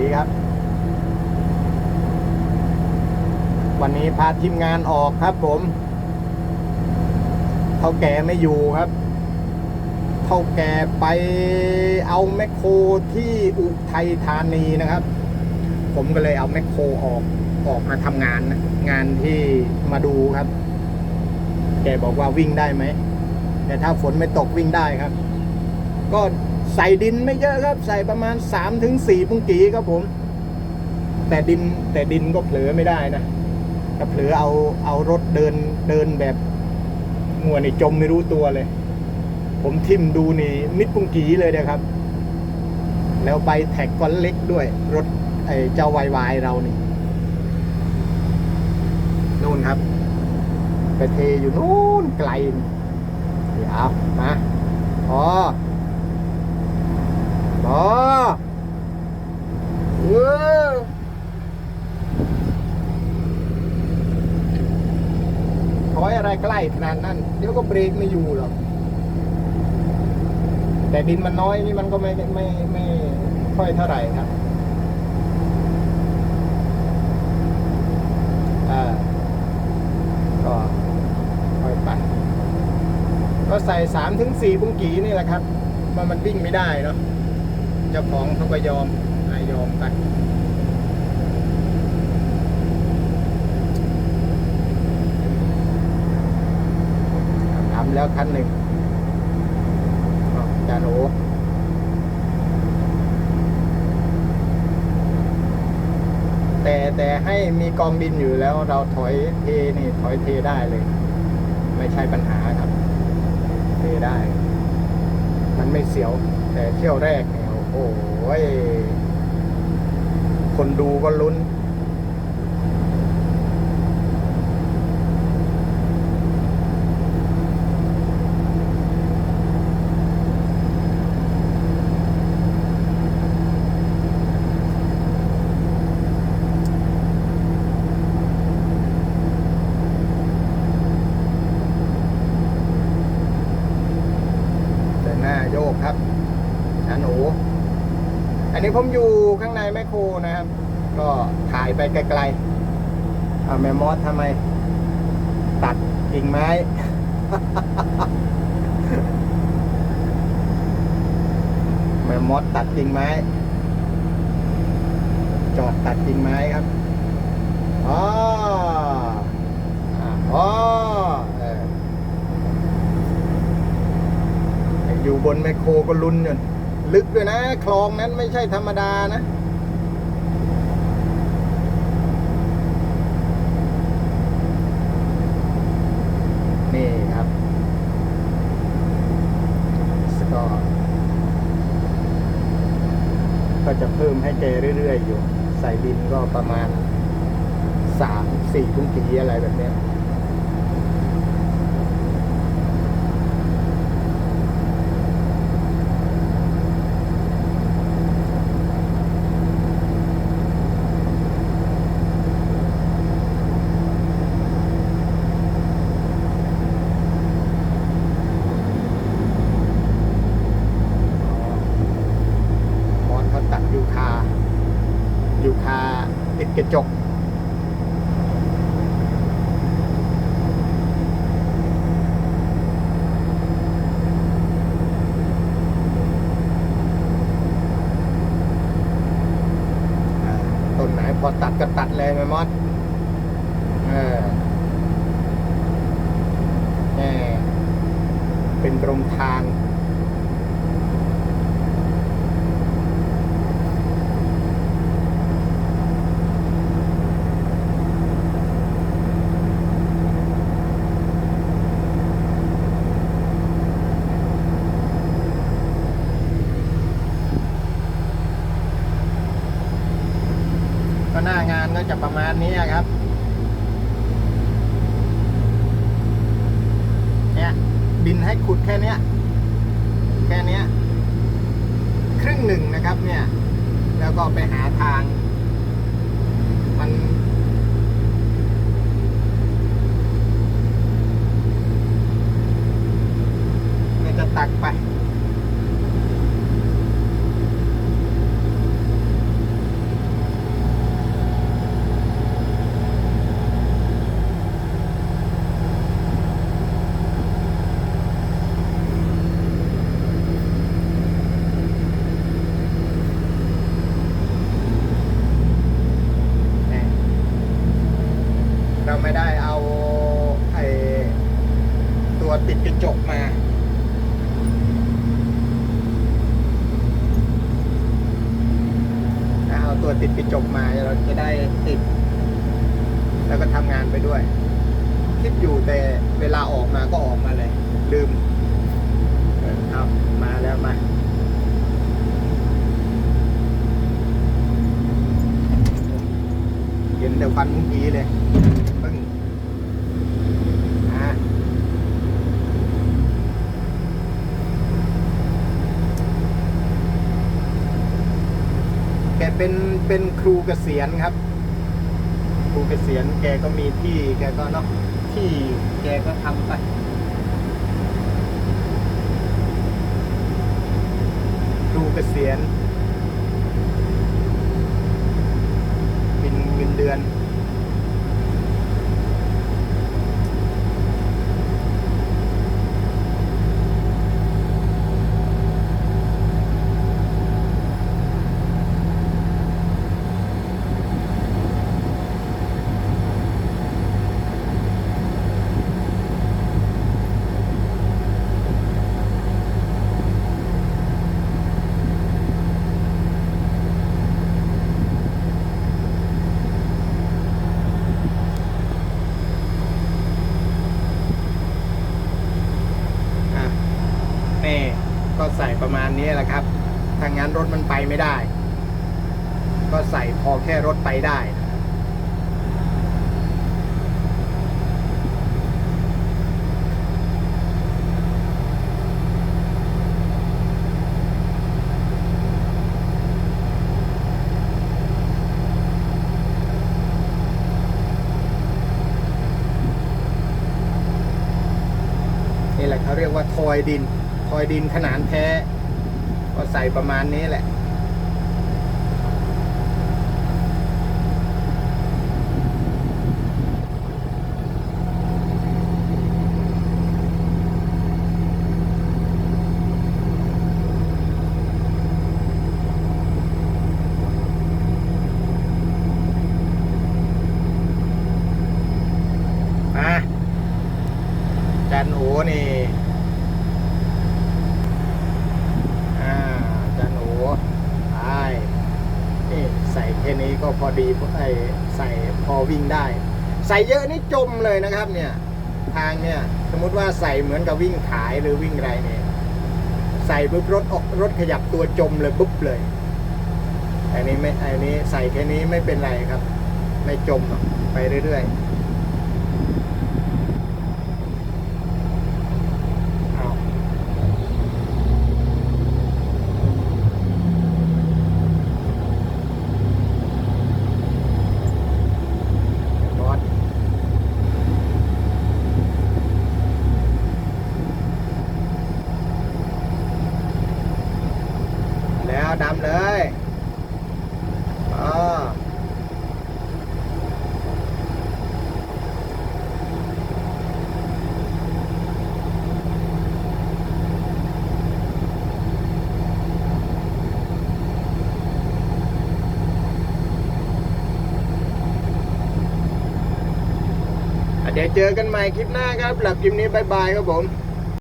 ดีครับ วันนี้พาทีมงานออกครับผมเท่าแก่ไม่อยู่ครับเท่าแก่ไปเอาแมคโครที่อุทัยธานีนะครับ ผมก็เลยเอาแมคโครออกออกมาทำงานนะงานที่มาดูครับ แกบอกว่าวิ่งได้ไหมแต่ถ้าฝนไม่ตกวิ่งได้ครับ ก็ ใส่ดินไม่เยอะครับ ใส่ประมาณ3าถึงสี่ปุงกีครับผม แต่ดินแต่ดินก็เผลอไม่ได้นะถ้าเผลอเอาเอารถเดินเดินแบบงัวนี่จมไม่รู้ตัวเลย ผมทิมดูนี่มิดปุงกีเลยนะครับ แล้วใบแท็กก็เล็กด้วย รถไอ้เจ้าวายวายเรานี่นู่นครับไปเทอยู่นู่นไกลนี่เดี๋ยวมาพอ พอเออถอยอะไรใกล้ขนาดนั้น เดี๋ยวก็เบรกไม่อยู่หรอก แต่ดินมันน้อยนี่มันก็ไม่ไม่ไม่ค่อยเท่าไหร่ครับอ่าก็ค่อยไปก็ใส่สามถึงสี่บุ้งกีนี่แหละครับว่ามันวิ่งไม่ได้เนาะ เจ้าของเขาก็ยอมยอมไปทำแล้วคันหนึ่งอ้าวจานโอแต่แต่ให้มีกองดินอยู่แล้วเราถอยเทนี่ถอยเทได้เลย ไม่ใช่ปัญหาครับ เทได้ มันไม่เสียว แต่เที่ยวแรกเนี่ย โอ้ยคนดูก็ลุ้น แต่หน้าโยกครับอาหนู อันนี้ ผมอยู่ข้างในแมคโครนะครับ ก็ถ่ายไปไกลๆเอาแมมมอสทำไม ตัดกิ่งไม้ แมมมอสตัดกิ่งไม้ จอดตัดกิ่งไม้ครับอ๋ออ๋ออออยู่บนแมคโครก็ลุ้นอยู่ ลึกด้วยนะ คลองนั้นไม่ใช่ธรรมดานะ นี่ครับก็ก็จะเพิ่มให้แกเรื่อย ๆ อยู่ ใส่ดินก็ประมาณสามสี่ทุ่งกีอะไรแบบนี้ย มอนเขาตัดยูคา ยูคาติดกระ จก ต้นไหนพอตัดก็ตัดเลยไหมมอสเออแน่เป็นตรงทาง ก็หน้างานก็จะประมาณนี้ครับ เนี่ยดินให้ขุดแค่เนี้ย แค่เนี้ย ครึ่งหนึ่งนะครับเนี่ย แล้วก็ไปหาทาง มันก็จะตักไป ติดกระจกมาถ้าเอาตัวติดกระจกมาเราจะได้ติด แล้วก็ทำงานไปด้วย คิดอยู่แต่เวลาออกมาก็ออกมาเลย ลืมเออเอามาแล้วมา เห็นแต่ควันเมื่อกี้เลยปึ้งอะ แกเป็นเป็นครูเกษียณครับ ครูเกษียณแกก็มีที่ แกก็เนาะที่แกก็ทำไปครูเกษียณเป็นเงินเดือน อะนี่ก็ ใส่ประมาณนี้แหละครับถ้างั้นรถมันไปไม่ได้ ก็ใส่พอแค่รถไปได้นี่แหละเขาเรียกว่าทอยดิน คอยดินขนานแท้ ก็ใส่ประมาณนี้แหละ มาจันโอนี่ อ่าจันโอไปนี่ใส่แค่นี้ก็พอดีไอใส่พอวิ่งได้ ใส่เยอะนี่จมเลยนะครับเนี่ย ทางเนี่ยสมมติว่าใส่เหมือนกับวิ่งขายหรือวิ่งไรเนี่ยใส่ปุ๊บรถออกรถขยับตัวจมเลยปุ๊บเลยอันนี้ไม่อันนี้ใส่แค่นี้ไม่เป็นไรครับ ไม่จมไปเรื่อยๆเอาบอสแล้วดำเลยอ๋อ เจอกันใหม่คลิปหน้าครับหลับคลิปนี้บายบายครับผม